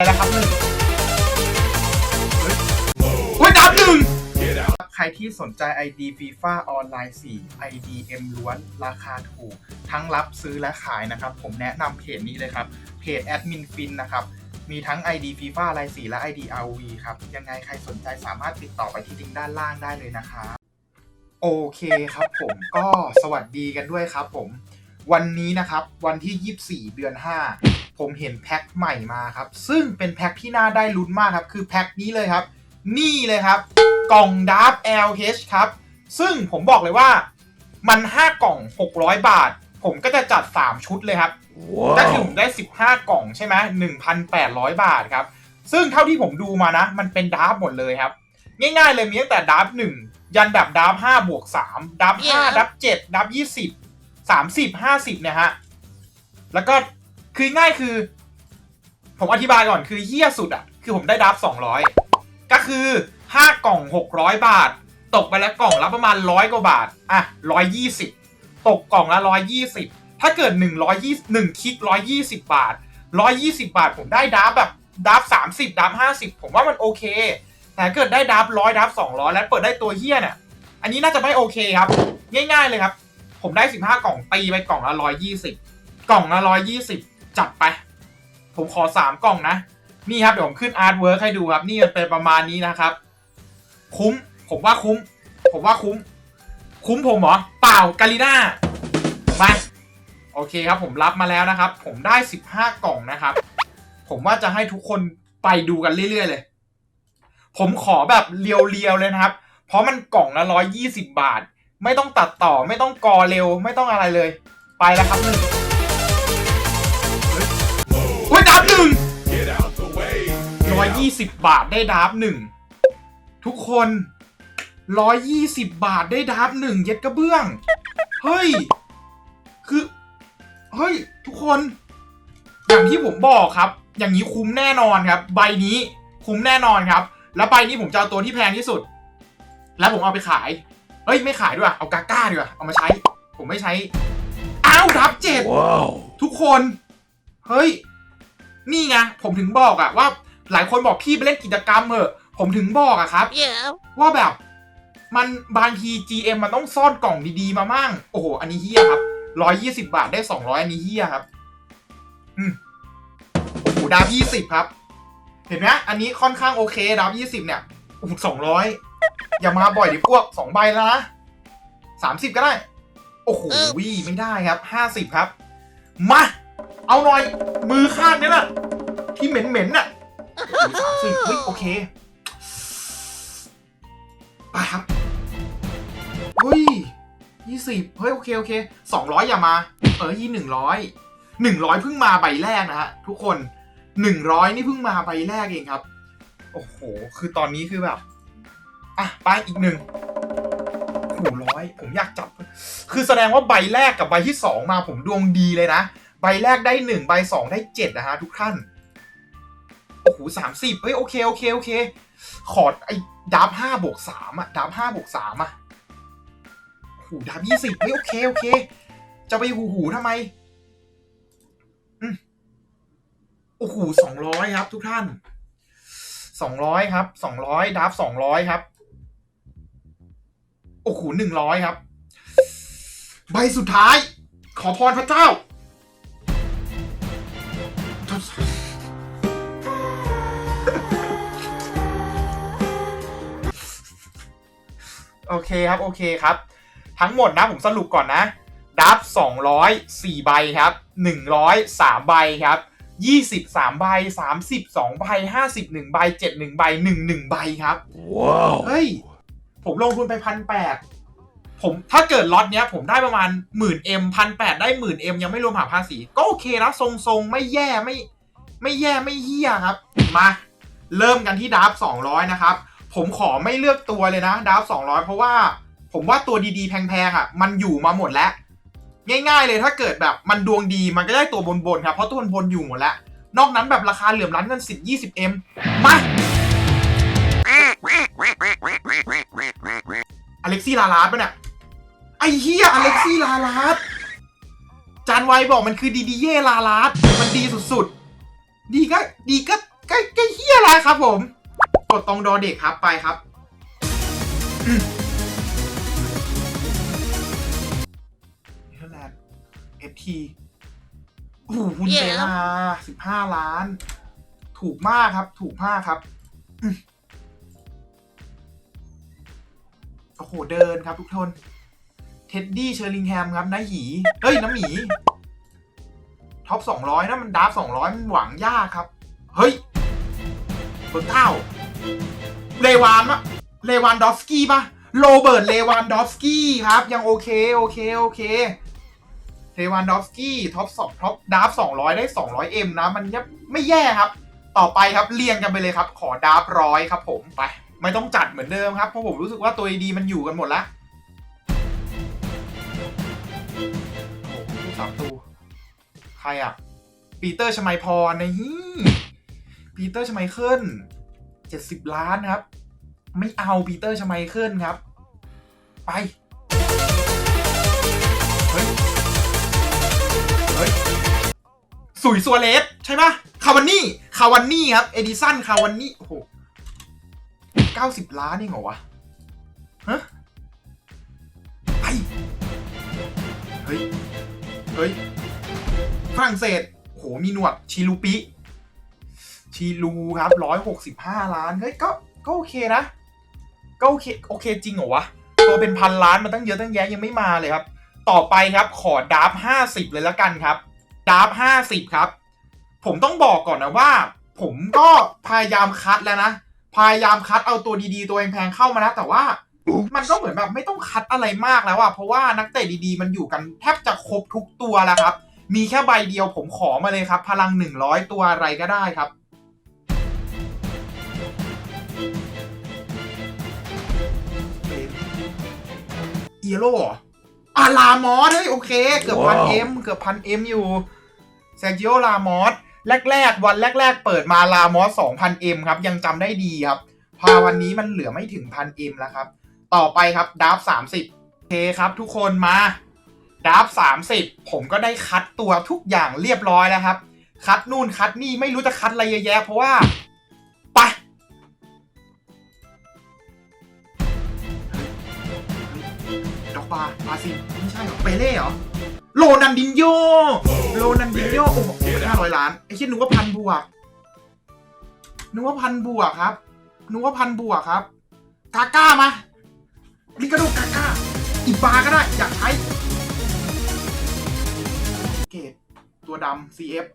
ไปแล้วครับหนึ่งเฮ้ยดับหนึ่งใครที่สนใจ ID FIFA ออนไลน์4 IDM ล้วน ราคาถูก ทั้งรับซื้อและขายนะครับ ผมแนะนำเพจนี้เลยครับ เพจแอดมินฟินนะครับ มีทั้ง ID FIFA ไลน์4และ ID RV ครับ ยังไงใครสนใจสามารถติดต่อไปที่ลิงก์ด้านล่างได้เลยนะครับโอเคครับผมก็สวัสดีกันด้วยครับผม วันนี้นะครับวันที่ 24 เดือน 5 ผมเห็นแพ็คใหม่มาครับ ซึ่งเป็นแพ็คที่น่าได้ลุ้นมากครับ คือแพ็คนี้เลยครับ นี่เลยครับ กล่องดาร์ฟ LH ครับ ซึ่งผมบอกเลยว่ามัน 5 กล่อง 600 บาท ผมก็จะจัด 3 ชุดเลยครับก็คือผมได้ 15 กล่องใช่ไหม1,800 บาทครับ ซึ่งเท่าที่ผมดูมานะ มันเป็นดาร์ฟหมดเลยครับ ง่ายๆเลยมีตั้งแต่ดาร์ฟ1ยันแบบดาร์ฟ5บวก3ดาร์ฟ5ดาร์ฟ7ดาร์ฟ20 30 50เนี่ยฮะแล้วก็ คือง่ายคือ ผมอธิบายก่อนคือเฮี้ยสุดอะ คือผมได้ดาร์ฟ200ก็คือ5กล่อง600บาท ตกไปแล้วกล่องละประมาณ100กว่าบาท อะ120ตกกล่องละ120ถ้าเกิด120 1คลิก120บบาท120บาท ผมได้ดาร์ฟแบบดับสาร์ฟ30ดาร์ฟ50ผมว่ามันโอเค แต่เกิดได้ดาร์ฟ100ดาร์ฟ200แล้วเปิดได้ตัวเฮี้ยเนี่ยอันนี้น่าจะไม่โอเคครับ ง่าย ๆเลยครับ ผมได้15กล่องตีไปกล่องละ120กล่องละ120 จัดไป ผมขอ3กล่องนะ นี่ครับเดี๋ยวผมขึ้นอาร์ตเวิร์กให้ดูครับ นี่มันเป็นประมาณนี้นะครับ คุ้ม ผมว่าคุ้ม ผมว่าคุ้ม คุ้มผมเหรอ เปล่ากาลิน่ามาโอเคครับ ผมรับมาแล้วนะครับ ผมได้ 15 กล่องนะครับ ผมว่าจะให้ทุกคนไปดูกันเรื่อยๆเลย ผมขอแบบเรียวๆเลยนะครับ เพราะมันกล่องละ120 บาท ไม่ต้องตัดต่อไม่ต้องกอเร็วไม่ต้องอะไรเลย ไปแล้วครับหนึ่ง ร้อยยี่สิบบาทได้ดาบหนึ่งทุกคนร้อยยี่สิบบาทได้ดาบหนึ่งเย็ดกระเบื้อง เฮ้ย คือ เฮ้ย ทุกคน อย่างที่ผมบอกครับ อย่างนี้คุ้มแน่นอนครับ ใบนี้คุ้มแน่นอนครับ แล้วใบนี้ผมจะเอาตัวที่แพงที่สุด แล้วผมเอาไปขาย เฮ้ย ไม่ขายด้วยเอากาก้าดีกว่าเอามาใช้ ผมไม่ใช้อ้าวดับเจ็ดทุกคน เฮ้ย นี่ไงผมถึงบอกอะว่า หลายคนบอกพี่ไปเล่นกิจกรรมเถอะผมถึงบอกอะครับ Yeah. ว่าแบบมันบางที GM มันต้องซ่อนกล่องดีๆมามั่ง โอ้โห อันนี้เฮี้ยครับร้อยยี่สิบาทได้สองร้อยอันนี้เฮี้ยครับ อืมโอ้โหดาบยี่สิบครับ เห็นไหมอันนี้ค่อนข้างโอเคดาบยี่สิบเนี่ยโอ้โหสองร้อยอย่ามาบ่อยดิพวกสองใบแล้วนะสามสิบก็ได้ โอ้โหไม่ได้ครับห้าสิบครับ มา เอาหน่อย มือข้างนี้น่ะ ที่เหม็นเหม็นๆน่ะ สามสิบเฮ้ยโอเค ไปครับเฮ้ยยี่สิบเฮ้ยโอเคโอเคสองร้อยอย่ามา เออยี่หนึ่งร้อยหนึ่งร้อยเพิ่งมาใบแรกนะฮะทุกคนหนึ่งร้อยนี่เพิ่งมาใบแรกเองครับ โอ้โห คือตอนนี้คือแบบ อะ ไปอีกหนึ่งโอ้โหร้อยผมอยากจับ คือแสดงว่าใบแรกกับใบที่สองมาผมดวงดีเลยนะ ใบแรกได้หนึ่งใบสองได้เจ็ดนะฮะทุกท่าน อ้โหสามสิบเฮ้ยโอเคโอเคโอเค ขอดไอ้ดับห้าบวกสามอะดับห้าบวกสามอะโอ้โหดับยี่สิบเฮ้ยโอเคโอเค จะไปหูหูทำไมอืมโอ้โหสองร้อยครับ ทุกท่านสองร้อยครับสองร้อยดับสองร้อยครับ โอ้โหหนึ่งร้อยครับ ใบสุดท้าย ขอพรพระเจ้า โอเคครับโอเคครับ ทั้งหมดนะผมสรุปก่อนนะดับ204 ใบครับ 103 ใบครับ 23 ใบ 32 ใบ 51 ใบ 71 ใบ 11 ใบครับ Wow. เฮ้ย ผมลงทุนไปพันแปดผมถ้าเกิดล็อตเนี้ยผมได้ประมาณหมื่นเอ็มพันแปดได้หมื่นเอ็มยังไม่รวมหักภาษี ก็โอเคนะทรงๆ ไม่แย่ไม่ ไม่แย่ไม่เฮี้ยครับ มา เริ่มกันที่ดับสองร้อยนะครับ ผมขอไม่เลือกตัวเลยนะดับสองร้อยเพราะว่า ผมว่าตัวดีๆ แพงๆอะ มันอยู่มาหมดแล้ว ง่าย ๆ เลยถ้าเกิดแบบมันดวงดีมันก็ได้ตัวบนๆครับเพราะตัวบนๆอยู่หมดแล้ว นอกนั้นแบบราคาเหลื่อมล้ำเงินสิบยี่สิบเอ็มมาอเล็กซี่ลาลาสปะเนี่ยไอ้เฮียอเล็กซี่ลาลาสจานไวบอกมันคือดีดีเย่ลาลาสมันดีสุดๆ ดีก็ดีก็ก็ครับผม กดตรงดอเด็กครับไปครับอืมเนเธอร์แลนด์เอฟทีโอ้โหคุณเซลาสิบห้าล้าน ถูกมากครับ ถูกมากครับอืมโอ้โห เดินครับทุกคนเท็ดดี้เชอร์ลิงแฮมครับน้าหยีเฮ้ย น้ำหมี ท็อปสองร้อยนะมันดาร์ฟสองร้อยมันหวังยากครับ เฮ้ยเบอร์เก้า เลวานมะเลวานดอฟสกี้ปะโรเบิร์ตเลวานดอฟสกี้ครับ ยังโอเคโอเคโอเคเลวานดอฟสกี้ท็อปสองท็อปดาร์ฟสองร้อยได้สองร้อยเอ็มนะ มันยังไม่แย่ครับ ต่อไปครับเรียงกันไปเลยครับ ขอดาร์ฟร้อยครับผมไป ไม่ต้องจัดเหมือนเดิมครับ เพราะผมรู้สึกว่าตัวดีมันอยู่กันหมดแล้วโอ้โหสามตูใครอะ ปีเตอร์ชมัยพรนะฮี่ปีเตอร์ชมัยเคิล เจ็ดสิบล้านครับ ไม่เอาปีเตอร์ชไมเคิลครับ ไป เฮ้ย เฮ้ย สุยซัวเลส ใช่ปะคาวันนี่ คาวันนี่ครับ เอดิสัน คาวันนี่ โอ้โหเก้าสิบล้านเองเหรอวะ ฮะ ไป เฮ้ย เฮ้ย ฝรั่งเศส โห มีหนวด ชิลูปิ ชิลูครับร้อยหกสิบห้าล้านเฮ้ยก็ก็โอเคนะก็โอเคโอเคจริงเหรอวะตัวเป็นพันล้านมันตั้งเยอะตั้งแยะยังไม่มาเลยครับ ต่อไปครับขอดาร์ฟห้าสิบเลยละกันครับดาร์ฟห้าสิบครับ ผมต้องบอกก่อนนะว่า ผมก็พยายามคัดแล้วนะ พยายามคัดเอาตัวดีๆ ตัวแพงๆเข้ามานะแต่ว่ามันก็เหมือนแบบไม่ต้องคัดอะไรมากแล้วอะเพราะว่านักเตะดีๆ มันอยู่กันแทบจะครบทุกตัวแล้วครับ มีแค่ใบเดียวผมขอมาเลยครับ พลัง 100 ตัวอะไรก็ได้ครับ เอียโร่เหรออ่าลามอสเฮ้ยโอเค เกือบพันว้าวเอ็มเกือบพันเอ็มอยู่เซจิโอลามอสแรกๆ วันแรก ๆ เปิดมาลามอสสองพันเอ็มครับ ยังจำได้ดีครับ พาวันนี้มันเหลือไม่ถึงพันเอ็มแล้วครับ ต่อไปครับดาร์ฟสามสิบโอเคครับทุกคนมาดาร์ฟสามสิบผมก็ได้คัดตัวทุกอย่างเรียบร้อยแล้วครับ คัดนู่นคัดนี่ไม่รู้จะคัดอะไรเยอะแยะเพราะว่า บาบาซิลไม่ใช่เหรอเปเล่เหรอโรนันดินโยโรนันดินโยโอ้โหห้าร้อยล้านไอ้คิดนึกว่าพันบวกนึกว่าพันบวกครับนึกว่าพันบวกครับ กาก้ามาลิกาโดกาก้าอีบาก็ได้ อยากใช้เกตตัวดำ CF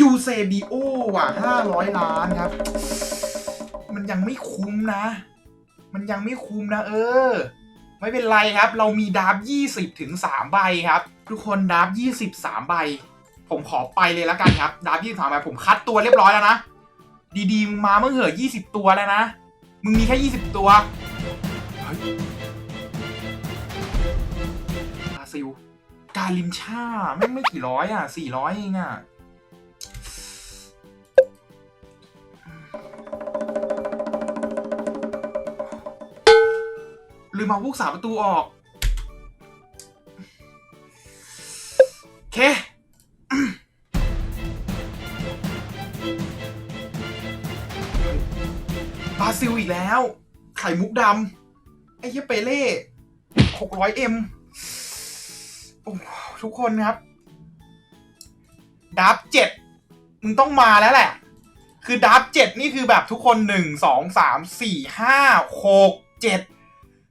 ยูเซบีโอว่ะห้าร้อยล้านครับ มันยังไม่คุ้มนะ มันยังไม่คุ้มนะ เออ ไม่เป็นไรครับ เรามีดาร์ฟยี่สิบถึงสามใบครับ ทุกคนดาร์ฟยี่สิบสามใบ ผมขอไปเลยแล้วกันครับดาร์ฟยี่สิบสามใบผมคัดตัวเรียบร้อยแล้วนะ ดีๆมึงมาเมื่อเหอะยี่สิบตัวแล้วนะ มึงมีแค่ยี่สิบตัวเฮ้ยบราซิล กาลินชาแม่งไม่กี่ร้อยอะสี่ร้อยเองอะ ลืมเอาพวกสามประตูออก เค บราซิลอีกแล้ว ไข่มุกดำ ไอ้เหี้ยเปเล่หกร้อยเอ็มทุกคนครับ ดับเจ็ดมึงต้องมาแล้วแหละ คือดับเจ็ดนี่คือแบบทุกคนหนึ่งสองสามสี่ห้าหกเจ็ด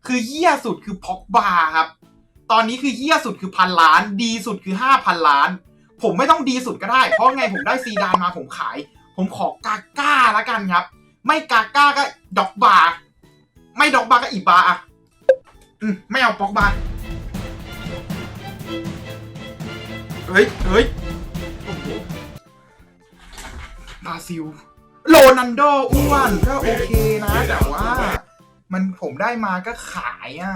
คือเยี่ยสุดคือพ็อกบาครับ ตอนนี้คือเยี่ยสุดคือพันล้าน ดีสุดคือห้าพันล้าน ผมไม่ต้องดีสุดก็ได้ เพราะไงผมได้ซีดานมาผมขาย ผมขอกาก้าละกันครับ ไม่กาก้าก็ดอกบา ไม่ดอกบาก็อีบาอะอืมไม่เอาป็อกบาเฮ้ยเฮ้ยโอ้โหบราซิล โรนันโดอ้วนก็โอเคนะ แต่ว่า มันผมได้มาก็ขายอะ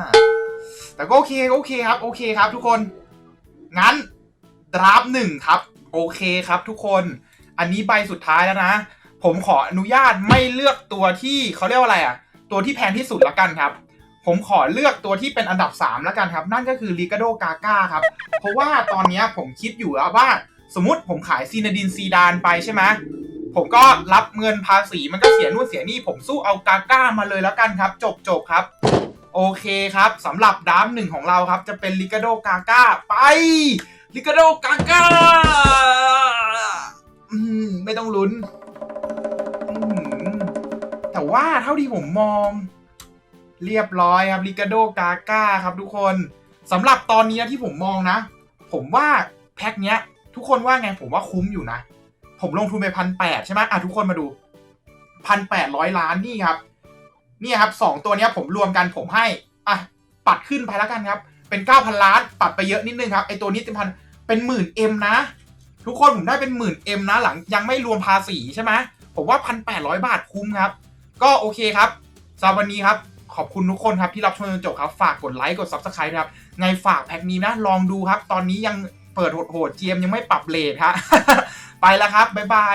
แต่ก็โอเคโอเคครับ โอเคครับ ทุกคน งั้นดราฟหนึ่งครับ โอเคครับ ทุกคน อันนี้ใบสุดท้ายแล้วนะ ผมขออนุญาตไม่เลือกตัวที่เขาเรียกว่าอะไรอะ ตัวที่แพงที่สุดละกันครับ ผมขอเลือกตัวที่เป็นอันดับ3แล้วกันครับ นั่นก็คือลิกาโดกาก้าครับ เพราะว่าตอนนี้ผมคิดอยู่แล้วว่า สมมติผมขายซีนาดินซีดานไปใช่ไหม ผมก็รับเงินภาษีมันก็เสียนู่นเสียนี่ผมสู้เอากาก้ามาเลยแล้วกันครับ จบจบครับ โอเคครับสำหรับดามหนึ่งของเราครับ จะเป็นลิกาโดกาก้าไปลิกาโดกาก้าไม่ต้องลุ้น แต่ว่าเท่าที่ผมมอง เรียบร้อยครับลิกาโดกาก้าครับทุกคนสำหรับตอนนี้ที่ผมมองนะ ผมว่าแพ็คเนี้ย ทุกคนว่าไงผมว่าคุ้มอยู่นะ ผมลงทุนไปพันแปดใช่ไหมอะทุกคนมาดูพันแปดร้อยล้านนี่ครับนี่ครับสองตัวเนี้ยผมรวมกันผมให้อะปัดขึ้นไปแล้วกันครับ เป็นเก้าพันล้าน ปัดไปเยอะนิดนึงครับไอตัวนี้เป็นพันเป็นหมื่นเอ็มนะ ทุกคนผมได้เป็นหมื่นเอ็มนะหลังยังไม่รวมภาษีใช่ไหมผมว่าพันแปดร้อยบาทคุ้มครับ ก็โอเคครับสำหรับวันนี้ครับขอบคุณทุกคนครับที่รับชมจนจบครับ ฝากกดไลค์กด subscribe นะครับไงฝากแพ็คนี้นะลองดูครับ ตอนนี้ยัง เปิดโหดๆเจียังไม่ปรับเลทฮะ ไปแล้วครับ บ๊ายบาย